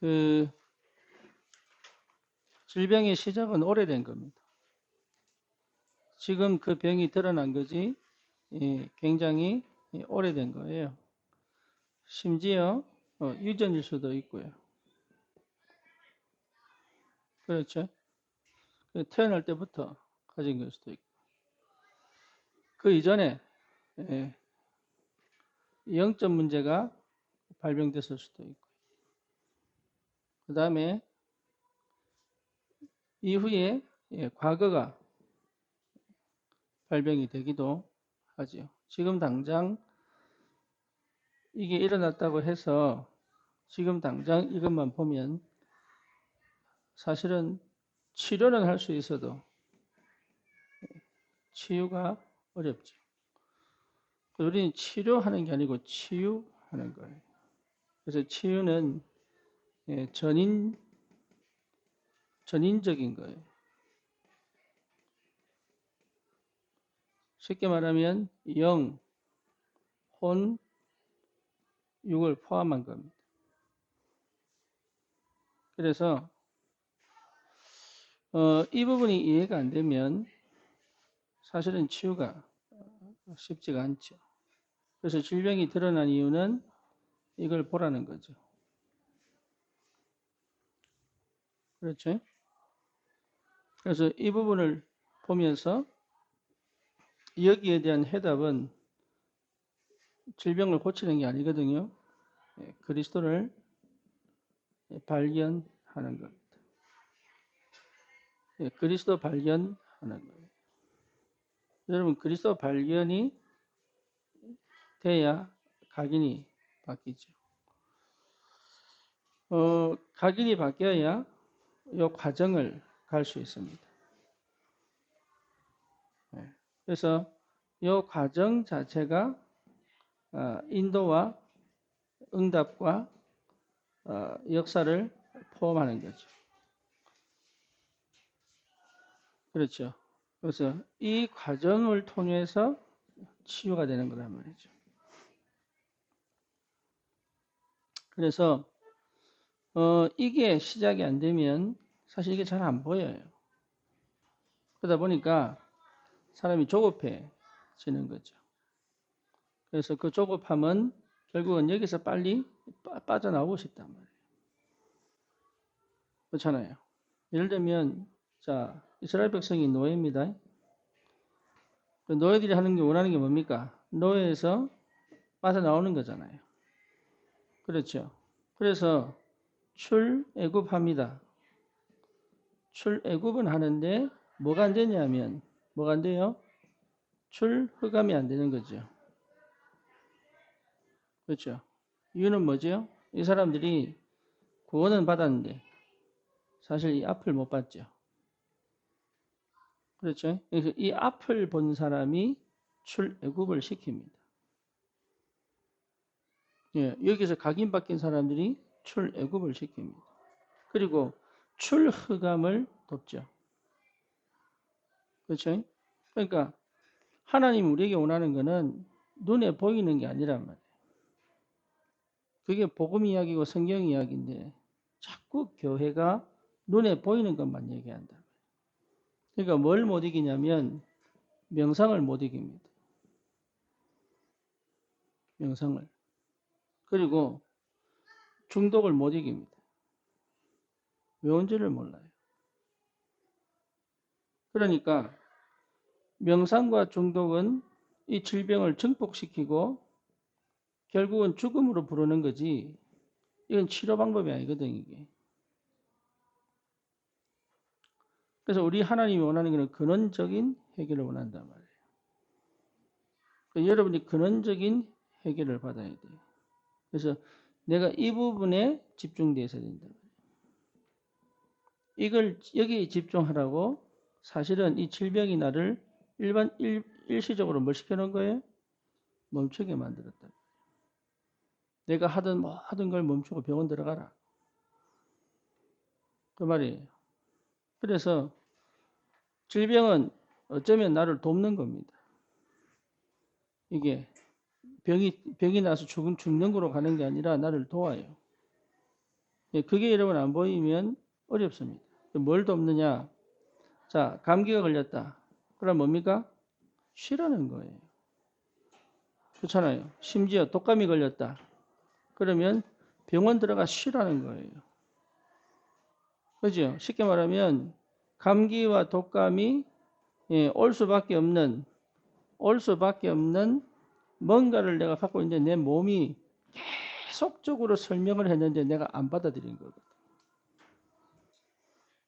그 질병의 시작은 오래된 겁니다. 지금 그 병이 드러난 거지 예, 굉장히 예, 오래된 거예요. 심지어 어, 유전일 수도 있고요. 그렇죠? 그 태어날 때부터 가진 걸 수도 있고. 그 이전에 예, 영적 문제가 발병됐을 수도 있고. 그 다음에 이후에 예, 과거가 발병이 되기도 하죠. 지금 당장 이게 일어났다고 해서 지금 당장 이것만 보면 사실은 치료는 할 수 있어도 치유가 어렵죠. 우리는 치료하는 게 아니고 치유하는 거예요. 그래서 치유는 예, 전인 전인적인 거예요. 쉽게 말하면 영, 혼, 육을 포함한 겁니다. 그래서 어, 이 부분이 이해가 안 되면 사실은 치유가 쉽지가 않죠. 그래서 질병이 드러난 이유는 이걸 보라는 거죠. 그렇죠? 그래서 이 부분을 보면서 여기에 대한 해답은 질병을 고치는 게 아니거든요. 예, 그리스도를 발견하는 겁니다. 예, 그리스도 발견하는 거예요. 여러분, 그리스도 발견이 돼야 각인이 바뀌죠. 어, 각인이 바뀌어야 이 과정을 갈 수 있습니다. 네. 그래서 이 과정 자체가 어, 인도와 응답과 어, 역사를 포함하는 거죠. 그렇죠. 그래서 이 과정을 통해서 치유가 되는 거란 말이죠. 그래서 어, 이게 시작이 안 되면 사실 이게 잘 안 보여요. 그러다 보니까 사람이 조급해지는 거죠. 그래서 그 조급함은 결국은 여기서 빨리 빠, 져나오고 싶단 말이에요. 그렇잖아요. 예를 들면, 자, 이스라엘 백성이 노예입니다. 그 노예들이 하는 게 원하는 게 뭡니까? 노예에서 빠져나오는 거잖아요. 그렇죠. 그래서 출애굽합니다. 출애굽은 하는데 뭐가 안 되냐면 뭐가 안 돼요? 출흑감이 안 되는 거죠. 그렇죠. 이유는 뭐죠? 이 사람들이 구원은 받았는데 사실 이 앞을 못 봤죠. 그렇죠. 그래서 이 앞을 본 사람이 출애굽을 시킵니다. 예, 여기서 각인 바뀐 사람들이 출애굽을 시킵니다. 그리고 출흑감을 돕죠. 그렇죠? 그러니까 하나님 우리에게 원하는 것은 눈에 보이는 게 아니란 말이에요. 그게 복음 이야기고 성경 이야기인데 자꾸 교회가 눈에 보이는 것만 얘기한다. 그러니까 뭘 못 이기냐면 명상을 못 이깁니다. 명상을. 그리고 중독을 못 이깁니다. 왜 온지를 몰라요. 그러니까 명상과 중독은 이 질병을 증폭시키고 결국은 죽음으로 부르는 거지 이건 치료 방법이 아니거든 이게. 그래서 우리 하나님이 원하는 것은 근원적인 해결을 원한단 말이에요. 그러니까 여러분이 근원적인 해결을 받아야 돼요. 그래서 내가 이 부분에 집중돼서 된다. 이걸 여기에 집중하라고 사실은 이 질병이 나를 일반 일, 일시적으로 뭘 시켜놓은 거예요? 멈추게 만들었다. 내가 하던 뭐 하던 걸 멈추고 병원 들어가라. 그 말이에요. 그래서 질병은 어쩌면 나를 돕는 겁니다. 이게 병이 병이 나서 죽은 죽는 거로 가는 게 아니라 나를 도와요. 예, 그게 여러분 안 보이면 어렵습니다. 뭘 돕느냐? 자, 감기가 걸렸다. 그럼 뭡니까? 쉬라는 거예요. 그렇잖아요. 심지어 독감이 걸렸다. 그러면 병원 들어가 쉬라는 거예요. 그죠? 쉽게 말하면 감기와 독감이 예, 올 수밖에 없는 올 수밖에 없는 뭔가를 내가 갖고 있는데 내 몸이 계속적으로 설명을 했는데 내가 안 받아들인 거거든.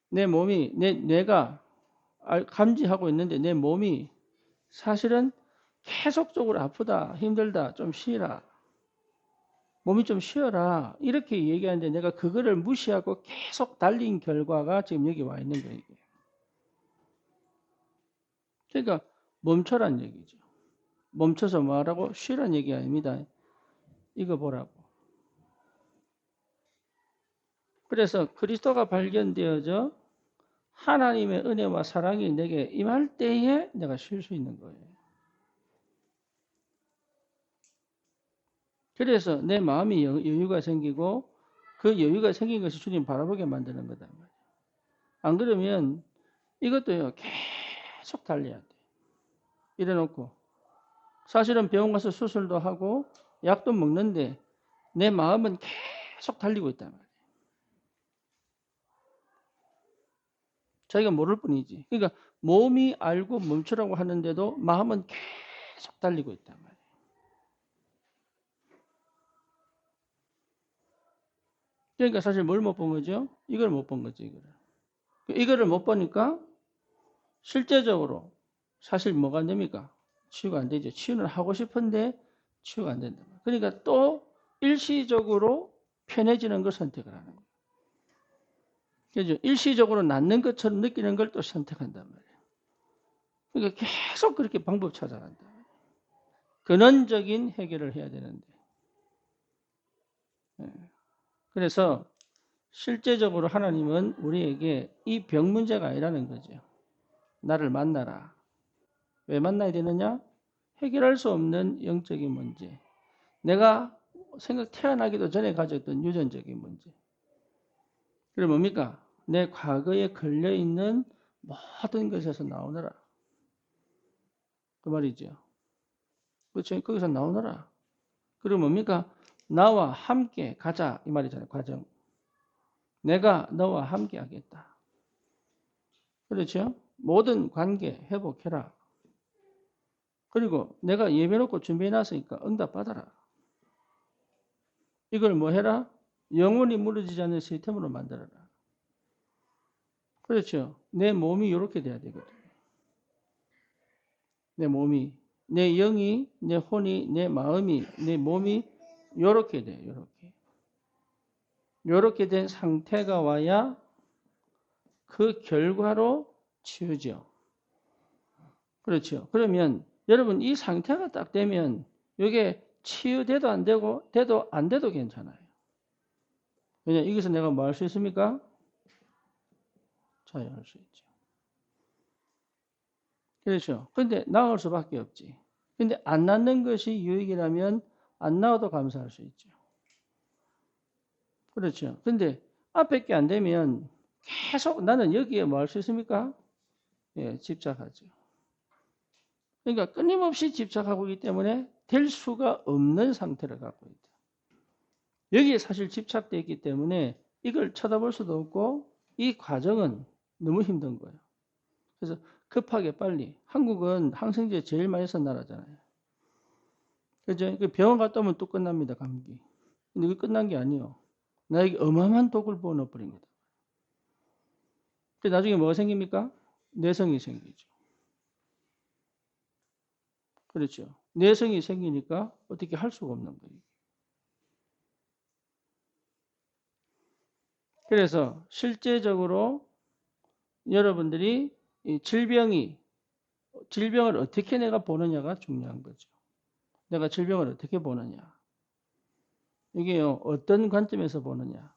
내 몸이 내 뇌가 알- 감지하고 있는데 내 몸이 사실은 계속적으로 아프다, 힘들다, 좀 쉬라. 몸이 좀 쉬어라. 이렇게 얘기하는데 내가 그거를 무시하고 계속 달린 결과가 지금 여기 와 있는 거예요. 그러니까 멈춰란 얘기죠. 멈춰서 뭐하라고? 쉬란 얘기 아닙니다. 이거 보라고. 그래서 그리스도가 발견되어져 하나님의 은혜와 사랑이 내게 임할 때에 내가 쉴 수 있는 거예요. 그래서 내 마음이 여- 여유가 생기고 그 여유가 생긴 것이 주님 바라보게 만드는 거다. 안 그러면 이것도요 계속 달려야 돼. 이래놓고 사실은 병원 가서 수술도 하고 약도 먹는데 내 마음은 계속 달리고 있단 말이에요. 자기가 모를 뿐이지. 그러니까 몸이 알고 멈추라고 하는데도 마음은 계속 달리고 있단 말이에요. 그러니까 사실 뭘 못 본 거죠? 이걸 못 본 거죠, 이거를. 이거를 못 보니까 실제적으로 사실 뭐가 안 됩니까? 치유가 안 되죠. 치유는 하고 싶은데 치유가 안 된다. 그러니까 또 일시적으로 편해지는 걸 선택을 하는 거예요. 그죠? 일시적으로 낫는 것처럼 느끼는 걸 또 선택한단 말이에요. 그러니까 계속 그렇게 방법 찾아간다. 근원적인 해결을 해야 되는데. 예. 그래서 실제적으로 하나님은 우리에게 이 병 문제가 아니라는 거죠. 나를 만나라. 왜 만나야 되느냐? 해결할 수 없는 영적인 문제. 내가 생각 태어나기도 전에 가졌던 유전적인 문제. 그럼 뭡니까? 내 과거에 걸려 있는 모든 것에서 나오너라. 그 말이죠. 그렇죠? 거기서 나오너라. 그리고 뭡니까? 나와 함께 가자. 이 말이잖아요. 과정. 내가 너와 함께 하겠다. 그렇죠? 모든 관계 회복해라. 그리고 내가 예배 놓고 준비해 놨으니까 응답 받아라. 이걸 뭐 해라? 영원히 무너지지 않는 시스템으로 만들어라. 그렇죠. 내 몸이 이렇게 돼야 되거든. 내 몸이, 내 영이, 내 혼이, 내 마음이, 내 몸이 이렇게 돼. 이렇게. 이렇게 된 상태가 와야 그 결과로 치유죠. 그렇죠. 그러면 여러분 이 상태가 딱 되면 이게 치유돼도 안 되고 돼도 안 돼도 괜찮아요. 왜냐 여기서 내가 뭐 할 수 있습니까? 자유할 수 있죠. 그렇죠. 근데 나을 수밖에 없지. 근데 안 낫는 것이 유익이라면 안 나와도 감사할 수 있죠. 그렇죠. 근데 앞에 게 안 되면 계속 나는 여기에 뭐 할 수 있습니까? 예, 집착하죠. 그러니까 끊임없이 집착하고 있기 때문에 될 수가 없는 상태를 갖고 있다. 여기에 사실 집착되어 있기 때문에 이걸 쳐다볼 수도 없고 이 과정은 너무 힘든 거예요. 그래서 급하게 빨리 한국은 항생제 제일 많이 쓴 나라잖아요. 그죠? 그 병원 갔다 오면 또 끝납니다 감기. 근데 이게 끝난 게 아니에요. 나에게 어마어마한 독을 부어넣어버린 거다. 나중에 뭐가 생깁니까? 내성이 생기죠. 그렇죠. 내성이 생기니까 어떻게 할 수가 없는 거예요. 그래서 실제적으로 여러분들이 이 질병이 질병을 어떻게 내가 보느냐가 중요한 거죠. 내가 질병을 어떻게 보느냐. 이게요, 어떤 관점에서 보느냐.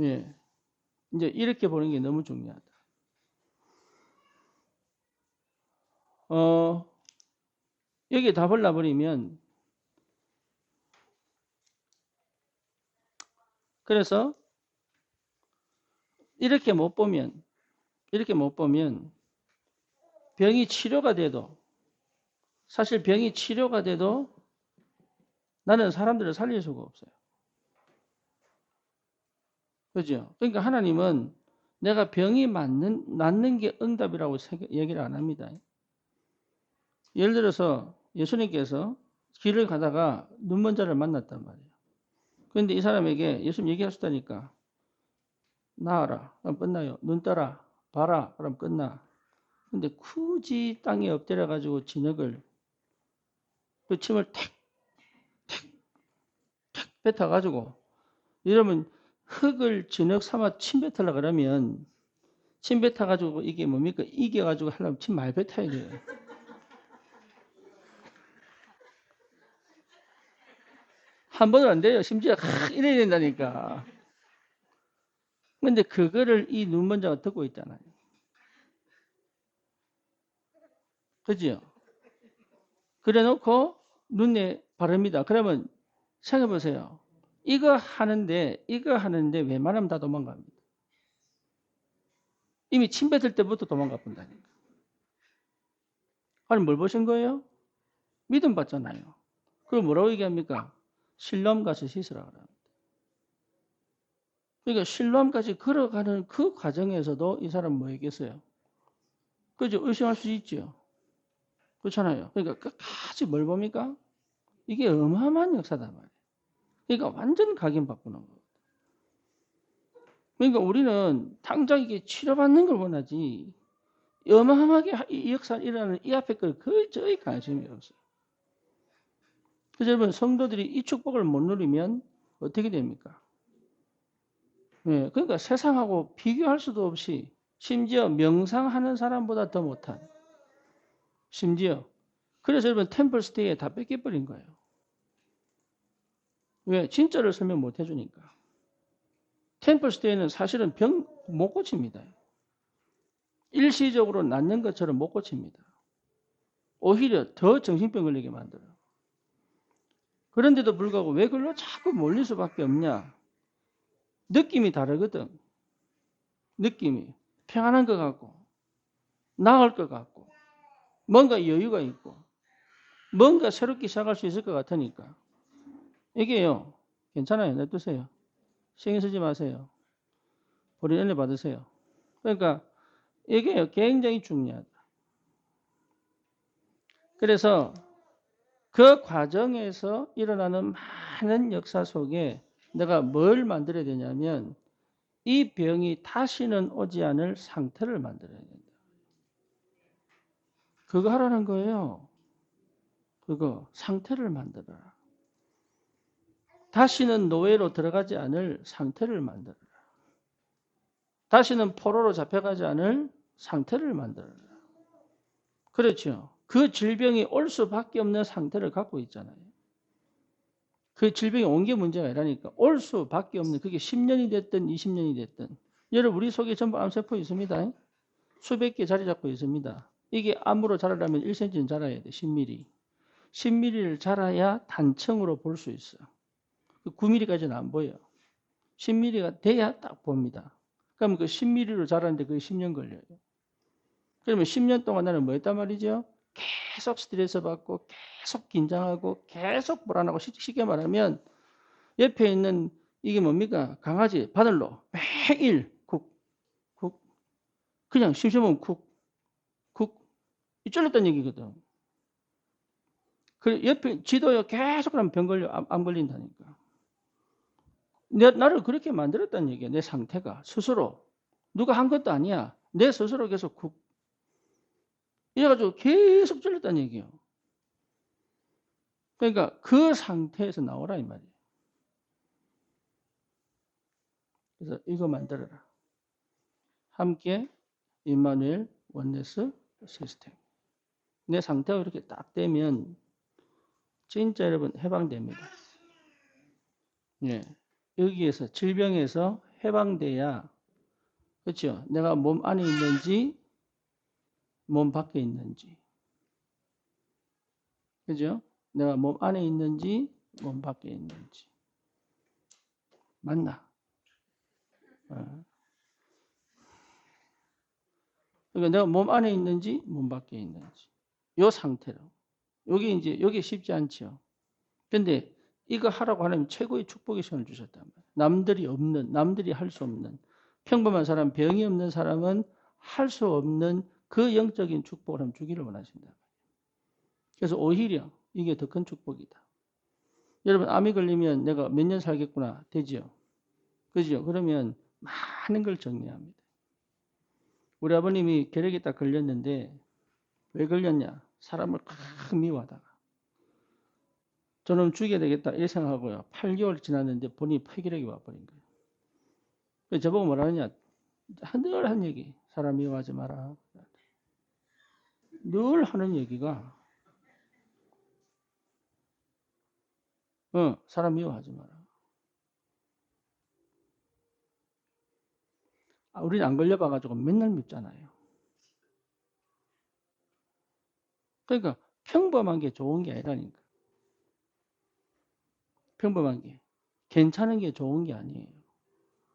예. 이제 이렇게 보는 게 너무 중요하다. 어, 여기 답을 놔버리면 그래서 이렇게 못 보면 이렇게 못 보면 병이 치료가 돼도 사실 병이 치료가 돼도 나는 사람들을 살릴 수가 없어요. 그죠? 그러니까 하나님은 내가 병이 맞는, 낫는 게 응답이라고 얘기를 안 합니다. 예를 들어서 예수님께서 길을 가다가 눈먼 자를 만났단 말이에요. 그런데 이 사람에게 예수님 얘기하셨다니까. 나아라. 그럼 끝나요. 눈 떠라. 봐라. 그럼 끝나. 근데 굳이 땅에 엎드려 가지고 진흙을 그 침을 탁, 탁, 탁 뱉어 가지고 이러면 흙을 진흙 삼아 침 뱉으려 그러면 침 뱉어 가지고 이게 뭡니까? 이겨 가지고 하려면 침 많이 뱉어야 돼요. 한 번은 안 돼요. 심지어 하, 이래야 된다니까. 근데 그거를 이 눈먼자가 듣고 있잖아요. 그지요? 그래 놓고 눈에 바릅니다. 그러면 생각해 보세요. 이거 하는데, 이거 하는데 웬만하면 다 도망갑니다. 이미 침 뱉을 때부터 도망가 본다니까. 아니, 뭘 보신 거예요? 믿음 받잖아요. 그걸 뭐라고 얘기합니까? 가서 씻으라 그럽니다. 그러니까 실로암까지 걸어가는 그 과정에서도 이 사람 뭐 했겠어요? 그죠? 의심할 수 있죠. 그렇잖아요. 그러니까 끝까지 뭘 봅니까? 이게 어마어마한 역사다 말이에요. 그러니까 완전 각인 바꾸는 거예요. 그러니까 우리는 당장 이게 치료받는 걸 원하지 어마어마하게 이 역사를 일어나는 이 앞에 걸 거의 저희 관심이 없어요. 여러분 성도들이 이 축복을 못 누리면 어떻게 됩니까? 예, 그러니까 세상하고 비교할 수도 없이 심지어 명상하는 사람보다 더 못한 심지어 그래서 여러분 템플스테이에 다 뺏겨버린 거예요. 왜? 진짜를 설명 못 해주니까. 템플스테이는 사실은 병 못 고칩니다. 일시적으로 낫는 것처럼 못 고칩니다. 오히려 더 정신병 걸리게 만들어요. 그런데도 불구하고 왜 그걸로 자꾸 몰릴 수밖에 없냐? 느낌이 다르거든. 느낌이. 평안한 것 같고, 나을 것 같고, 뭔가 여유가 있고, 뭔가 새롭게 시작할 수 있을 것 같으니까. 이게요, 괜찮아요. 냅두세요. 신경 쓰지 마세요. 우리 은혜 받으세요. 그러니까, 이게요, 굉장히 중요하다. 그래서 그 과정에서 일어나는 많은 역사 속에 내가 뭘 만들어야 되냐면 이 병이 다시는 오지 않을 상태를 만들어야 된다. 그거 하라는 거예요. 그거 상태를 만들어라. 다시는 노예로 들어가지 않을 상태를 만들어라. 다시는 포로로 잡혀가지 않을 상태를 만들어라. 그렇죠. 그 질병이 올 수밖에 없는 상태를 갖고 있잖아요. 그 질병이 온 게 문제가 아니라니까. 올 수밖에 없는 그게 10년이 됐든 20년이 됐든. 여러분 우리 속에 전부 암세포 있습니다. 수백 개 자리 잡고 있습니다. 이게 암으로 자라려면 1cm는 자라야 돼. 10mm. 10mm를 자라야 단층으로 볼 수 있어. 9mm까지는 안 보여. 10mm가 돼야 딱 봅니다. 그럼 그 10mm로 자라는데 그게 10년 걸려요. 그러면 10년 동안 나는 뭐 했단 말이죠? 계속 스트레스 받고 계속 긴장하고 계속 불안하고 쉽게 말하면 옆에 있는 이게 뭡니까? 강아지 바늘로 매일 쿡, 쿡 그냥 심심하면 쿡, 쿡 이 쫄렸다는 얘기거든. 그 옆에 지도요 계속 그러면 병 걸려 안, 안 걸린다니까. 내, 나를 그렇게 만들었다는 얘기야. 내 상태가 스스로 누가 한 것도 아니야. 내 스스로 계속 쿡 이래가지고 계속 쫄렸다는 얘기예요. 그러니까 그 상태에서 나오라 이 말이에요. 그래서 이거 만들어라. 함께 임마누엘 원네스 시스템. 내 상태가 이렇게 딱 되면 진짜 여러분 해방됩니다. 예. 여기에서 질병에서 해방돼야 그렇죠. 내가 몸 안에 있는지 몸 밖에 있는지. 그죠? 내가 몸 안에 있는지 몸 밖에 있는지. 맞나? 어. 그러니까 내가 몸 안에 있는지 몸 밖에 있는지 요 상태로 여기 이제 여기 쉽지 않죠. 근데 이거 하라고 하나님 최고의 축복의 시간을 주셨단 말이에요. 남들이 없는 남들이 할 수 없는 평범한 사람 병이 없는 사람은 할 수 없는 그 영적인 축복을 하나님 주기를 원하신다. 그래서 오히려 이게 더 큰 축복이다. 여러분 암이 걸리면 내가 몇 년 살겠구나 되지요. 그죠? 그러면 많은 걸 정리합니다. 우리 아버님이 결핵에 딱 걸렸는데 왜 걸렸냐? 사람을 칵 미워하다가 저는 죽여야 되겠다 이렇게 생각하고요. 8개월 지났는데 본인이 폐결핵이 와버린 거예요. 그래서 저보고 뭐라느냐? 늘한 얘기. 사람 미워하지 마라. 늘 하는 얘기가 어, 사람 미워하지 마라. 아, 우리는 안 걸려봐가지고 맨날 밉잖아요. 그러니까 평범한 게 좋은 게 아니라니까. 평범한 게. 괜찮은 게 좋은 게 아니에요.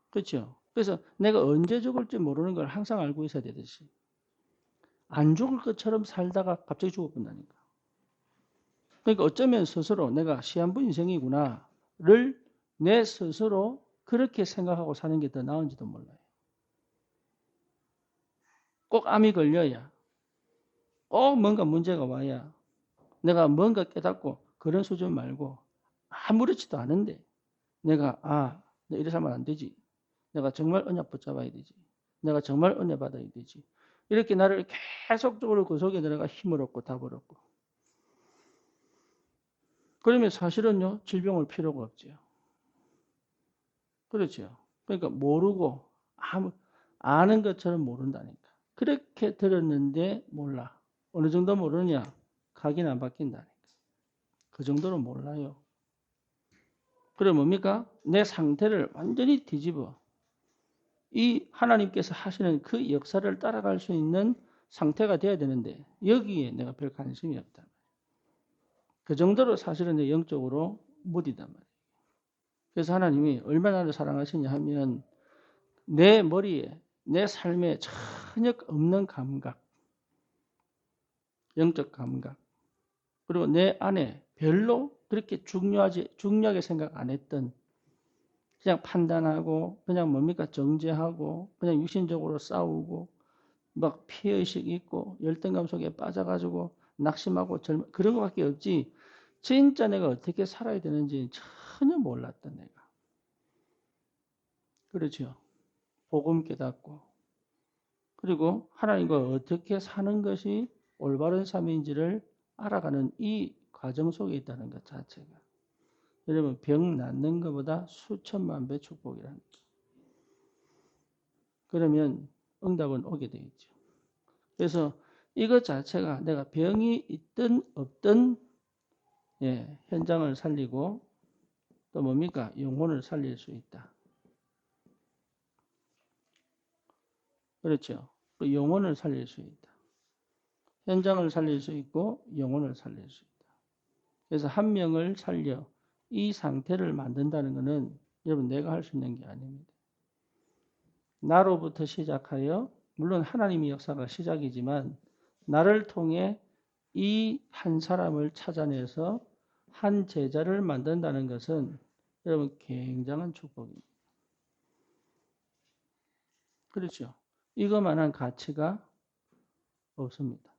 그렇죠? 그래서 내가 언제 죽을지 모르는 걸 항상 알고 있어야 되듯이. 안 죽을 것처럼 살다가 갑자기 죽어본다니까. 그러니까 어쩌면 스스로 내가 시한부 인생이구나를 내 스스로 그렇게 생각하고 사는 게 더 나은지도 몰라요. 꼭 암이 걸려야, 꼭 뭔가 문제가 와야 내가 뭔가 깨닫고 그런 수준 말고 아무렇지도 않은데 내가 아, 내 이래 살면 안 되지. 내가 정말 언약 붙잡아야 되지. 내가 정말 은혜 받아야 되지. 이렇게 나를 계속적으로 그 속에 들어가 힘을 얻고 답을 얻고. 그러면 사실은요, 질병을 필요가 없죠. 그렇죠. 그러니까 모르고, 아무, 아는 것처럼 모른다니까. 그렇게 들었는데 몰라. 어느 정도 모르냐? 각인 안 바뀐다니까. 그 정도로 몰라요. 그래 뭡니까? 내 상태를 완전히 뒤집어. 이 하나님께서 하시는 그 역사를 따라갈 수 있는 상태가 돼야 되는데 여기에 내가 별 관심이 없다. 그 정도로 사실은 내 영적으로 무디단 말이에요. 그래서 하나님이 얼마나 나를 사랑하시냐 하면 내 머리에 내 삶에 전혀 없는 감각, 영적 감각, 그리고 내 안에 별로 그렇게 중요하지 중요하게 생각 안 했던 그냥 판단하고 그냥 뭡니까? 정죄하고 그냥 육신적으로 싸우고 막 피해의식 있고 열등감 속에 빠져가지고 낙심하고 젊 그런 것밖에 없지. 진짜 내가 어떻게 살아야 되는지 전혀 몰랐던 내가. 그렇죠? 복음 깨닫고. 그리고 하나님과 어떻게 사는 것이 올바른 삶인지를 알아가는 이 과정 속에 있다는 것 자체가 여러분 병 낫는 것보다 수천만 배 축복이랍니다. 그러면 응답은 오게 되겠죠. 그래서 이것 자체가 내가 병이 있든 없든 예, 현장을 살리고 또 뭡니까 영혼을 살릴 수 있다. 그렇죠. 그 영혼을 살릴 수 있다. 현장을 살릴 수 있고 영혼을 살릴 수 있다. 그래서 한 명을 살려 이 상태를 만든다는 것은 여러분 내가 할 수 있는 게 아닙니다. 나로부터 시작하여 물론 하나님의 역사가 시작이지만 나를 통해 이 한 사람을 찾아내서 한 제자를 만든다는 것은 여러분 굉장한 축복입니다. 그렇죠. 이것만한 가치가 없습니다.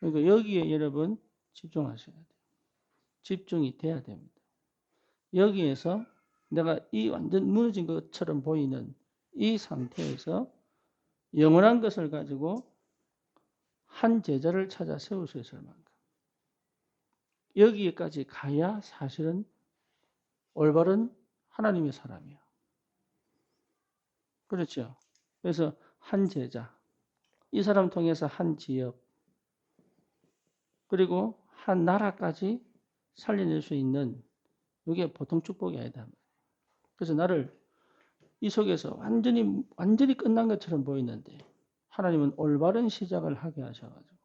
그러니까 여기에 여러분 집중하셔야 돼요. 집중이 돼야 됩니다. 여기에서 내가 이 완전 무너진 것처럼 보이는 이 상태에서 영원한 것을 가지고 한 제자를 찾아 세울 수 있을 만큼 여기에까지 가야 사실은 올바른 하나님의 사람이야. 그렇죠. 그래서 한 제자, 이 사람 통해서 한 지역, 그리고 한 나라까지 살려낼 수 있는 이게 보통 축복이 아니다. 그래서 나를 이 속에서 완전히 완전히 끝난 것처럼 보이는데 하나님은 올바른 시작을 하게 하셔가지고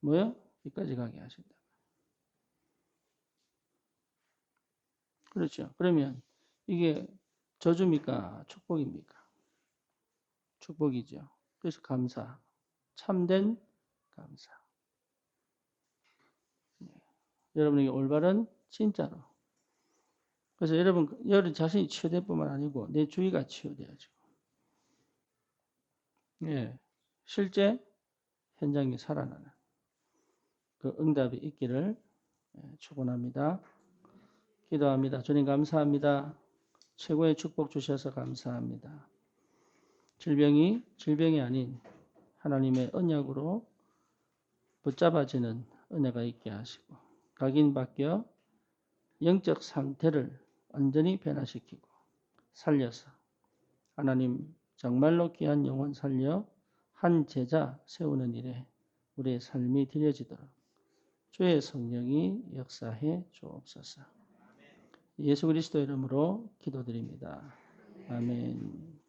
뭐요? 여기까지 가게 하신다. 그렇죠. 그러면 이게 저주입니까? 축복입니까? 축복이죠. 그래서 감사. 참된 감사. 네. 여러분에게 올바른 진짜로. 그래서 여러분, 여러분 자신이 치유될 뿐만 아니고 내 주위가 치유돼야죠. 예. 실제 현장이 살아나는 그 응답이 있기를 예, 축원합니다. 기도합니다. 주님 감사합니다. 최고의 축복 주셔서 감사합니다. 질병이 질병이 아닌 하나님의 언약으로 붙잡아지는 은혜가 있게 하시고 각인바뀌어 영적 상태를 완전히 변화시키고 살려서 하나님 정말로 귀한 영혼 살려 한 제자 세우는 일에 우리의 삶이 드려지도록 주의 성령이 역사해 주옵소서. 예수 그리스도 이름으로 기도드립니다. 아멘.